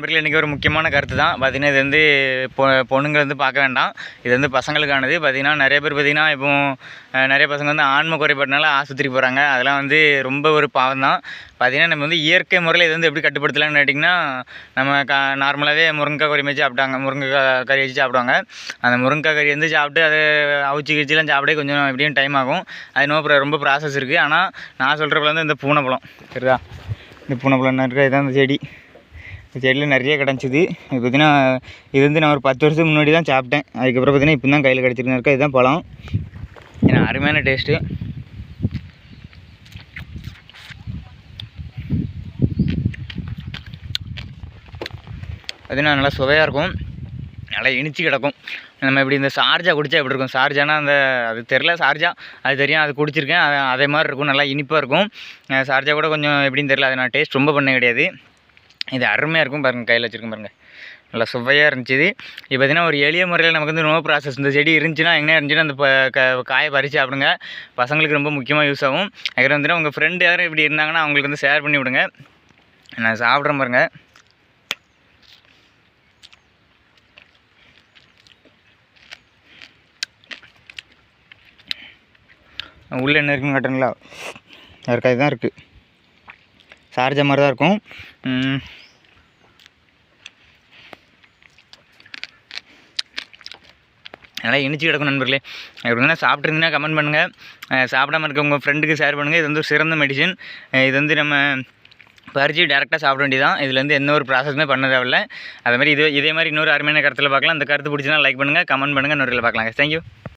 நண்பர்கள் இன்றைக்கி ஒரு முக்கியமான கருத்து தான் பார்த்தீங்கன்னா இது வந்து பொ பொண்ணுங்க வந்து பார்க்க வேண்டாம். இது வந்து பசங்களுக்கானது. பார்த்திங்கன்னா நிறைய பேர் பார்த்திங்கன்னா இப்போ நிறைய பசங்க வந்து ஆன்ம குறைபாடுனால ஆஸ்பத்திரிக்கு போகிறாங்க அதெல்லாம் வந்து ரொம்ப ஒரு பாவம் தான் பார்த்தீங்கன்னா நம்ம வந்து இயற்கை முறையில் இது வந்து எப்படி கட்டுப்படுத்தலாம்னு கேட்டிங்கன்னா நம்ம க நார்மலாகவே முருங்கைக்காய் கறி வச்சு சாப்பிட்டாங்க. முருங்கைக்காய் கறி வச்சு சாப்பிடுவாங்க. அந்த முருங்கைக்காய் கறி வந்து சாப்பிட்டு அதை அவிச்சு கிச்சிலாம் சாப்பிடே கொஞ்சம் எப்படியும் டைம் ஆகும். அது நோ ரொம்ப ப்ராசஸ் இருக்குது ஆனால் நான் சொல்கிற பழம் வந்து இந்த பூனைப்பழம் சரிதா? இந்த பூனைப்பழம் இருக்கா? இதான் இந்த செடி. செடியில் நிறைய கிடச்சிது. இப்போ பார்த்தீங்கன்னா இது வந்து நான் ஒரு பத்து வருஷத்துக்கு முன்னாடி தான் சாப்பிட்டேன். அதுக்கப்புறம் பார்த்தீங்கன்னா இப்போ தான் கையில் கிடச்சிருந்தா இருக்கா இதுதான் பழம். ஏன்னா அருமையான டேஸ்ட்டு பார்த்தீங்கன்னா நல்லா சுவையாக இருக்கும். நல்லா இனிச்சு கிடக்கும். நம்ம இப்படி இந்த சார்ஜா குடித்தா எப்படி இருக்கும்? சார்ஜானா அந்த அது தெரில சார்ஜா. அது தெரியும். அது குடிச்சிருக்கேன். அது அதே மாதிரி இருக்கும். நல்லா இனிப்பாக இருக்கும். சார்ஜாக சார்ஜா கூட கொஞ்சம் எப்படின்னு தெரில அதை நான் டேஸ்ட் ரொம்ப பண்ண கிடையாது. இது அருமையாக இருக்கும் பாருங்கள் கையில் வச்சுருக்கும் பாருங்கள் நல்லா சுவையாக இருந்துச்சு இது. இப்போ பார்த்தீங்கன்னா ஒரு எளிய முறையில் நமக்கு வந்து நோ ப்ராசஸ் இந்த செடி இருந்துச்சுன்னா எங்கே இருந்துச்சுன்னா அந்த காயை பறித்து சாப்பிடுங்க. பசங்களுக்கு ரொம்ப முக்கியமாக யூஸ் ஆகும். அதுக்கப்புறம் வந்துட்டு உங்கள் ஃப்ரெண்டு யாரும் இப்படி இருந்தாங்கன்னா அவங்களுக்கு வந்து ஷேர் பண்ணி விடுங்க. நான் சாப்பிட்றேன் பாருங்கள் உள்ளே என்ன இருக்குன்னு காட்டுங்களா யாருக்காக இதுதான் இருக்குது சார்ஜா மாதிரி தான் இருக்கும். ம். நல்லா இனிச்சு கிடக்கும் நண்பர்களே. எப்படின்னா சாப்பிட்ருந்தீங்கன்னா கமெண்ட் பண்ணுங்கள் சாப்பிடாம இருக்க உங்கள் ஃப்ரெண்டுக்கு ஷேர் பண்ணுங்கள் இது வந்து ஒரு சிறந்த மெடிசன் இது வந்து நம்ம பறித்து டேரெக்டாக சாப்பிட வேண்டியதான் இதுலேருந்து எந்த ஒரு ப்ராசஸுமே பண்ண தேவையில்ல. அதே மாதிரி இது இதே மாதிரி இன்னொரு அருமையான கருத்தில் பார்க்கலாம். அந்த கருத்து பிடிச்சினா லைக் பண்ணுங்கள் கமெண்ட் பண்ணுங்கள் இன்னொரு பார்க்கலாம் தேங்க்யூ